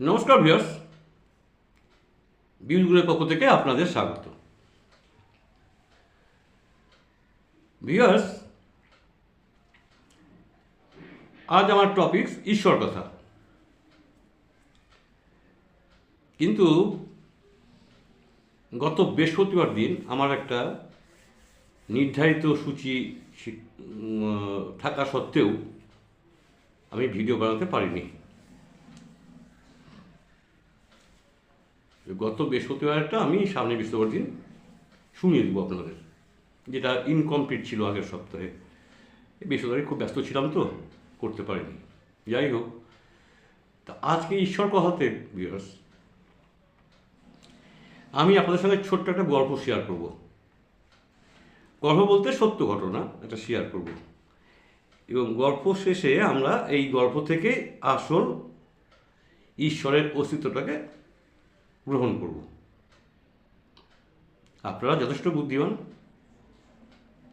নমস্কার ভিউয়ার্স। বিউজগুলোর পক্ষ থেকে আপনাদের স্বাগত। ভিউয়ার্স, আজ আমার টপিক ঈশ্বর কথা। কিন্তু গত বৃহস্পতিবার দিন আমার একটা নির্ধারিত সূচি থাকা সত্ত্বেও আমি ভিডিও বানাতে পারিনি। গত বৃহস্পতিবারটা আমি সামনে বৃহস্পতিবার দিন শুনিয়ে দেবো আপনাদের। যেটা ইনকমপ্লিট ছিল আগের সপ্তাহে। বৃহস্পতিবারে খুব ব্যস্ত ছিলাম তো, করতে পারিনি। যাই হোক, তা আজকে ঈশ্বর কথাতে ভিউয়ার্স আমি আপনাদের সঙ্গে ছোট্ট একটা গল্প শেয়ার করব। গল্প বলতে সত্য ঘটনা, এটা শেয়ার করব। এবং গল্প শেষে আমরা এই গল্প থেকে আসল ঈশ্বরের অস্তিত্বটাকে গ্রহণ করব। আপনারা যথেষ্ট বুদ্ধিমান,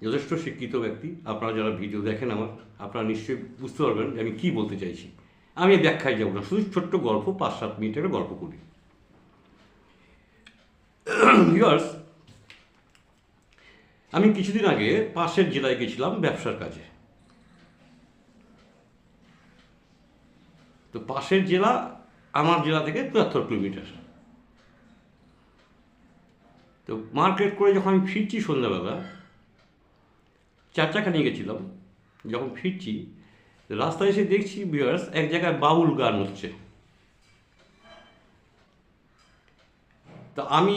যথেষ্ট শিক্ষিত ব্যক্তি। আপনারা যারা ভিডিও দেখেন আমার, আপনারা নিশ্চয়ই বুঝতে পারবেন যে আমি কী বলতে চাইছি। আমি ব্যাখ্যায় যাব না, শুধু ছোট্ট গল্প পাঁচ সাত মিনিটের গল্প করি। আমি কিছুদিন আগে পাশের জেলায় গেছিলাম ব্যবসার কাজে। তো পাশের জেলা আমার জেলা থেকে চুয়াত্তর কিলোমিটার। তো মার্কেট করে যখন আমি ফিরছি সন্ধ্যাবেলা চার চাকা নিয়ে গেছিলাম। যখন ফিরছি, রাস্তায় এসে দেখছি বিয়ার্স, এক জায়গায় বাউল গান হচ্ছে। তা আমি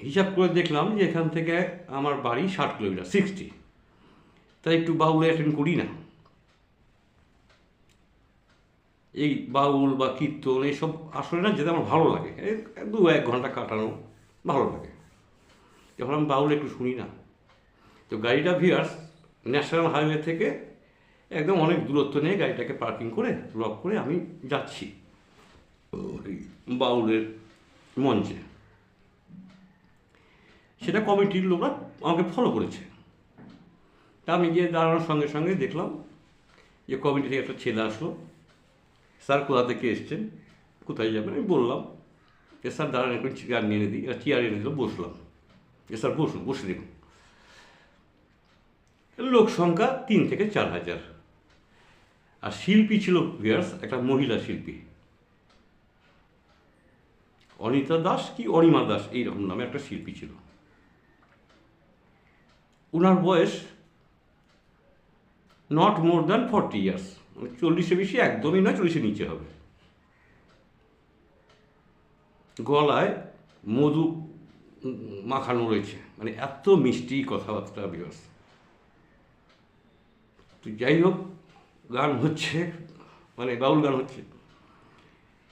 হিসাব করে দেখলাম যে এখান থেকে আমার বাড়ি ষাট কিলোমিটার সিক্সটি তাই একটু বাউল অ্যাটেন্ড করি না। এই বাউল বা কীর্তন, এইসব আসলে না যেতে আমার ভালো লাগে। দু এক ঘণ্টা কাটানো। ভালো লাগে। যখন আমি বাউল একটু শুনি না, তো গাড়িটা ভিয়ার্স ন্যাশনাল হাইওয়ে থেকে একদম অনেক দূরত্ব নিয়ে গাড়িটাকে পার্কিং করে লক করে আমি যাচ্ছি ওই বাউলের মঞ্চে। সেটা কমিটির লোকরা আমাকে ফলো করেছে। তা আমি গিয়ে দাঁড়ানোর সঙ্গে সঙ্গে দেখলাম যে কমিটি থেকে একটা ছেলে আসলো। স্যার কোথা থেকে এসছেন? কোথায় যাবেন? আমি বললাম যে স্যার দাঁড়ান একটু চেয়ার নিয়ে দিই আর চেয়ার এনে দিল বসলাম যে স্যার বসুন বসে দেখুন লোক সংখ্যা তিন থেকে চার হাজার আর শিল্পী ছিল ভিয়ার্স একটা মহিলা শিল্পী অনিতা দাস কি অনিমা দাস এইরকম নামে একটা শিল্পী ছিল ওনার বয়স not more than forty years চল্লিশে বেশি একদমই নয় চল্লিশে নিচে হবে গলায় মধু মাখানো রয়েছে। মানে এত মিষ্টি কথাবার্তা বিয়স তো যাই হোক, গান হচ্ছে মানে বাউল গান হচ্ছে।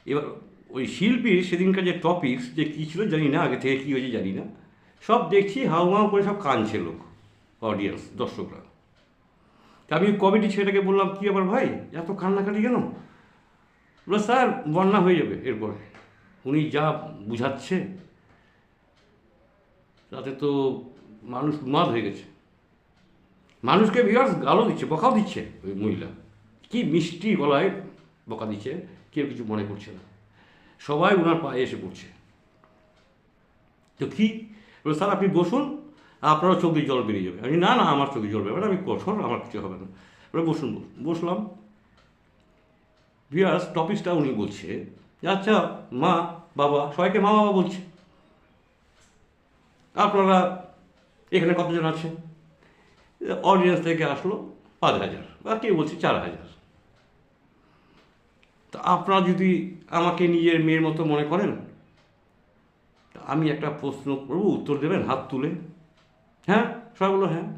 এবার ওই শিল্পীর সেদিনকার যে টপিকস যে কী ছিল জানি না, আগে থেকে কী হয়েছে জানি না, সব দেখছি হাউ মাউ করে সব কাঁদছে লোক অডিয়েন্স দর্শকরা। তা আমি কমিটি ছেলেটাকে বললাম, কী আবার ভাই? এত কান্নাকাটি কেন? বলল, স্যার, বন্যা হয়ে যাবে এরপরে। উনি যা বুঝাচ্ছে, তাতে তো মানুষ উন্মাদ হয়ে গেছে। মানুষকে ভিউয়ার্স গালও দিচ্ছে, বকাও দিচ্ছে ওই মহিলা। কি মিষ্টি গলায় বকা দিচ্ছে, কেউ কিছু মনে করছে না। সবাই ওনার পায়ে এসে পড়ছে। তো কি? স্যার, আপনি বসুন, আপনারও চোখ জল বেরিয়ে যাবে। আমি, না না, আমার চোখে জল বেরোবে আমি কঠোর, আমার কিছু হবে না। বসুন। বসলাম। ভিয়ার্স টপিকসটা উনি বলছে আচ্ছা মা, বাবা, সবাইকে মা, বাবা বলছে। আপনারা এখানে কতজন আছে অডিয়েন্স থেকে আসলো পাঁচ হাজার, বা কেউ বলছে চার হাজার। তা আপনারা যদি আমাকে নিজের মেয়ের মতো মনে করেন আমি একটা প্রশ্ন করব, উত্তর দেবেন, হাত তুলে। হ্যাঁ? সবাই বলল হ্যাঁ।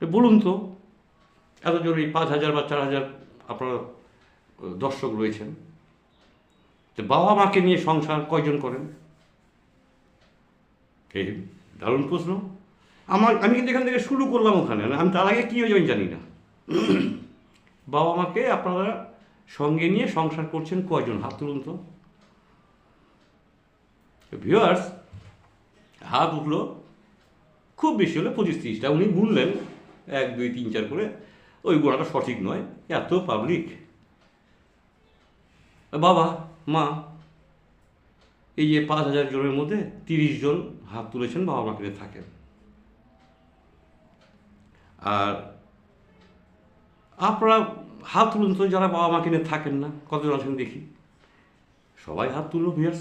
বলুন তো এতজন এই পাঁচ হাজার বা চার হাজার আপনার দর্শক রয়েছেন তো বাবা মাকে নিয়ে সংসার কয়জন করেন? এই দারুণ প্রশ্ন। আমার, আমি কিন্তু এখান থেকে শুরু করলাম ওখানে আমি তার আগে কী আমি জানি না। বাবা মাকে আপনারা সঙ্গে নিয়ে সংসার করছেন কয়জন? হাত তুলুন তো। ভিউয়ার্স হাত উঠল, খুব বেশি হলে পঁচিশ তিরিশটা, উনি গুনলেন এক, দুই, তিন, চার করে, ওই গোড়াটা সঠিক নয়, এত পাবলিক বাবা, মা, এই যে পাঁচ হাজার জনের মধ্যে তিরিশ জন হাত তুলেছেন, বাবা মাকে নিয়ে থাকেন। আর আপনারা হাত তুলুন তো, যারা বাবা মাকে নিয়ে থাকেন না, কতজন আছেন দেখি? সবাই হাত তুললো ভিয়ার্স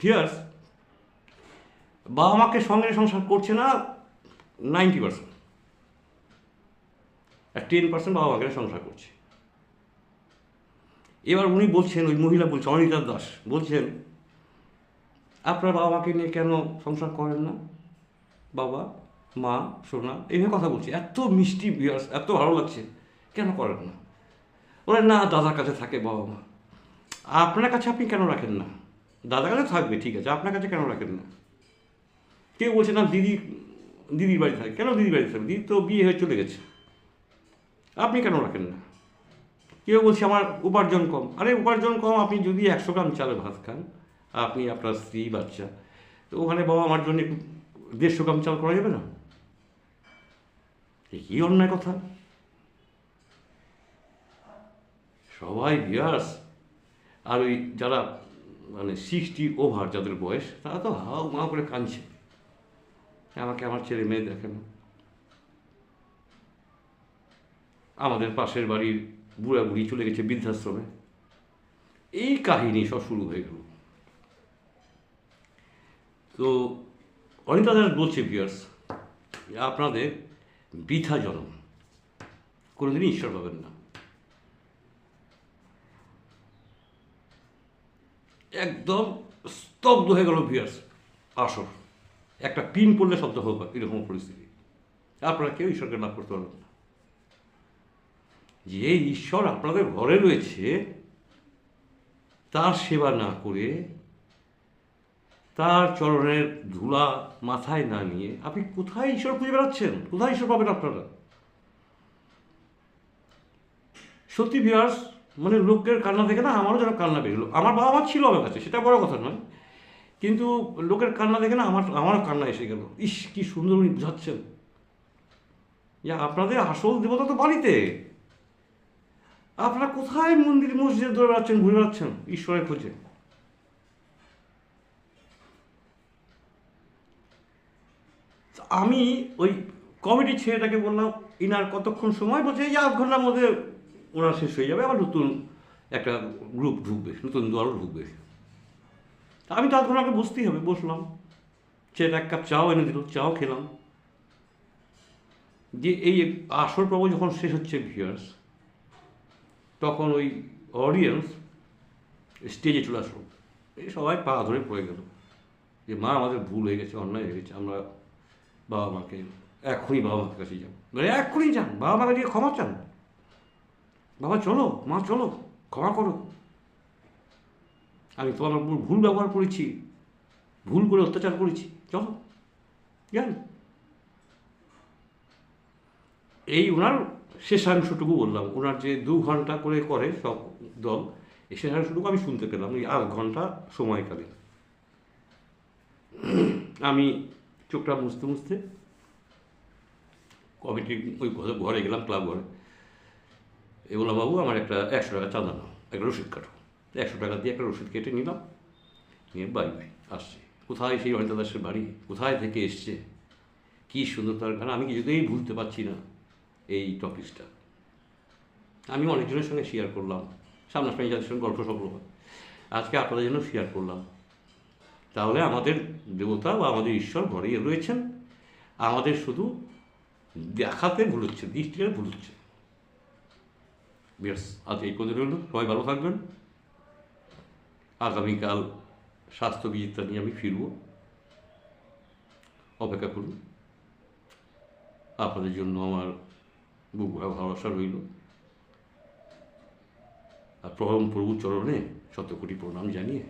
ভিয়ার্স বাবা মাকে সঙ্গে সংসার করছে না, নাইনটি পার্সেন্ট। আর টেন পার্সেন্ট বাবা মাকে সংসার করছে। এবার উনি বলছেন, ওই মহিলা বলছে, অনিতা দাস, বলছেন, আপনার বাবা মাকে নিয়ে কেন সংসার করেন না? বাবা, মা, সোনা এইভাবে কথা বলছে। এত মিষ্টি বিয়ার্স এত ভালো লাগছে, কেন করেন না? ওরা না, দাদার কাছে থাকে বাবা মা। আপনার কাছে আপনি কেন রাখেন না? দাদার কাছে থাকবে, ঠিক আছে, আপনার কাছে কেন রাখেন না? কেউ বলছে, না, দিদি, দিদির বাড়ি থাকে। কেন দিদির বাড়ি থাকবে দিদি তো বিয়ে হয়ে চলে গেছে। আপনি কেন রাখেন না? কেউ বলছে আমার উপার্জন কম। আরে উপার্জন কম আপনি যদি একশো গ্রাম চালের ভাত খান, আপনি আপনার স্ত্রী, বাচ্চা, তো ওখানে বাবা আমার জন্য দেড়শো গ্রাম চাল করা যাবে না? কি অন্যায় কথা? সবাই বিয়ার্স। আর ওই যারা মানে সিক্সটি ওভার যাদের বয়স, তারা তো হাও মা করে কাঁদছে। আমাকে আমার ছেলে মেয়ে দেখে না। আমাদের পাশের বাড়ির বুড়া বুড়ি চলে গেছে বৃদ্ধাশ্রমে। এই কাহিনী সব শুরু হয়ে গেল। তো অনিতা দাস বলছে বিয়ার্স আপনাদের বৃথা জন্ম। কোনোদিনই ঈশ্বর পাবেন না। একদম স্তব্ধ হয়ে গেল ভিয়ার্স আসর। একটা পিন পড়লে শব্দ হোক এরকম পরিস্থিতি। আপনারা কেউ ঈশ্বরকে লাভ করতে পারবেন না। যে ঈশ্বর আপনাদের ঘরে রয়েছে, তার সেবা না করে, তার চরণের ধুলা মাথায় না নিয়ে আপনি কোথায় ঈশ্বর খুঁজে বেড়াচ্ছেন? কোথায় ঈশ্বর পাবেন আপনারা? সত্যি ভিয়ার্স মানে লোকের কান্না দেখে না আমারও যেন কান্না বেরোলো। আমার বাবা মা ছিল আমার কাছে, সেটা বড় কথা নয়। কিন্তু লোকের কান্না দেখে না আমার, আমারও কান্না এসে গেল। ইস, কি সুন্দর উনি বুঝাচ্ছেন। আপনাদের আসল দেবতা তো বাড়িতে। আপনারা কোথায় মন্দির, মসজিদে দৌড়ে বেড়াচ্ছেন, ঘুরে বেড়াচ্ছেন? ঈশ্বরের খোঁজে। আমি ওই কমিটির ছেলেটাকে বললাম, ইনার কতক্ষণ সময়? বলছে, এই আধ ঘণ্টার মধ্যে ওনার শেষ হয়ে যাবে, আবার নতুন একটা গ্রুপ ঢুকবে, নতুন দল ঢুকবে। আমি তো আধ ঘণ্টা বসতেই হবে, বসলাম। ছেলেটা এক কাপ চাও এনে দিল, চাও খেলাম। যে এই আসর পর্ব যখন শেষ হচ্ছে ভিউয়ার্স তখন ওই অডিয়েন্স স্টেজে চলে আসলো। এই সবাই পা ধরে পড়ে গেল যে, মা, আমাদের ভুল হয়ে গেছে, অন্যায় হয়ে গেছে, আমরা বাবা মাকে এখনই বাবা মাকে কাছে যাব। মানে এক্ষুনি যান বাবা মাকে দিয়ে ক্ষমা চান। বাবা, চলো, মা, চলো, ক্ষমা করো। আমি তোমার উপর ভুল ব্যবহার করেছি, ভুল করে অত্যাচার করেছি, চলো, যান। এই ওনার শেষাংশটুকু বললাম। ওনার যে দু ঘণ্টা করে করে সব দল, এই শেষাংশটুকু আমি শুনতে পেলাম, ওই আধ ঘণ্টা সময়কালে আমি চোখটা মুছতে মুছতে কমিটি ওই ঘরে- গেলাম, ক্লাব ঘরে। এ বললাম, বাবু, আমার একটা একশো টাকা চাঁদা নাও একটা রসিদ কাটো। একশো টাকা দিয়ে একটা রসিদ কেটে নিলাম, নিয়ে বাই বাই, আসছে। কোথায় সেই অনিতা দাসের বাড়ি? কোথায় থেকে এসছে? কী সুন্দর তার গান? আমি কিছুতেই ভুলতে পারছি না। এই টপিকসটা আমি অনেকজনের সঙ্গে শেয়ার করলাম। সামনাসামনি যাদের সঙ্গে গল্প সফল হয়। আজকে আপনাদের জন্য শেয়ার করলাম। তাহলে আমাদের দেবতা বা আমাদের ঈশ্বর ঘরেই রয়েছেন। আমাদের শুধু দেখাতে ভুল হচ্ছে, দৃষ্টিতে ভুল হচ্ছে। বেশ আজ এই পর্যন্ত হলো সবাই ভালো থাকবেন। আগামীকাল স্বাস্থ্যবিদ্যা নিয়ে আমি ফিরব। অপেক্ষা করুন। আপনাদের জন্য আমার বুক ভরা ভালোবাসা রইল আর প্রভু প্রভু চরণে শত কোটি প্রণাম জানিয়ে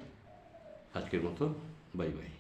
আজকের মতো বাই বাই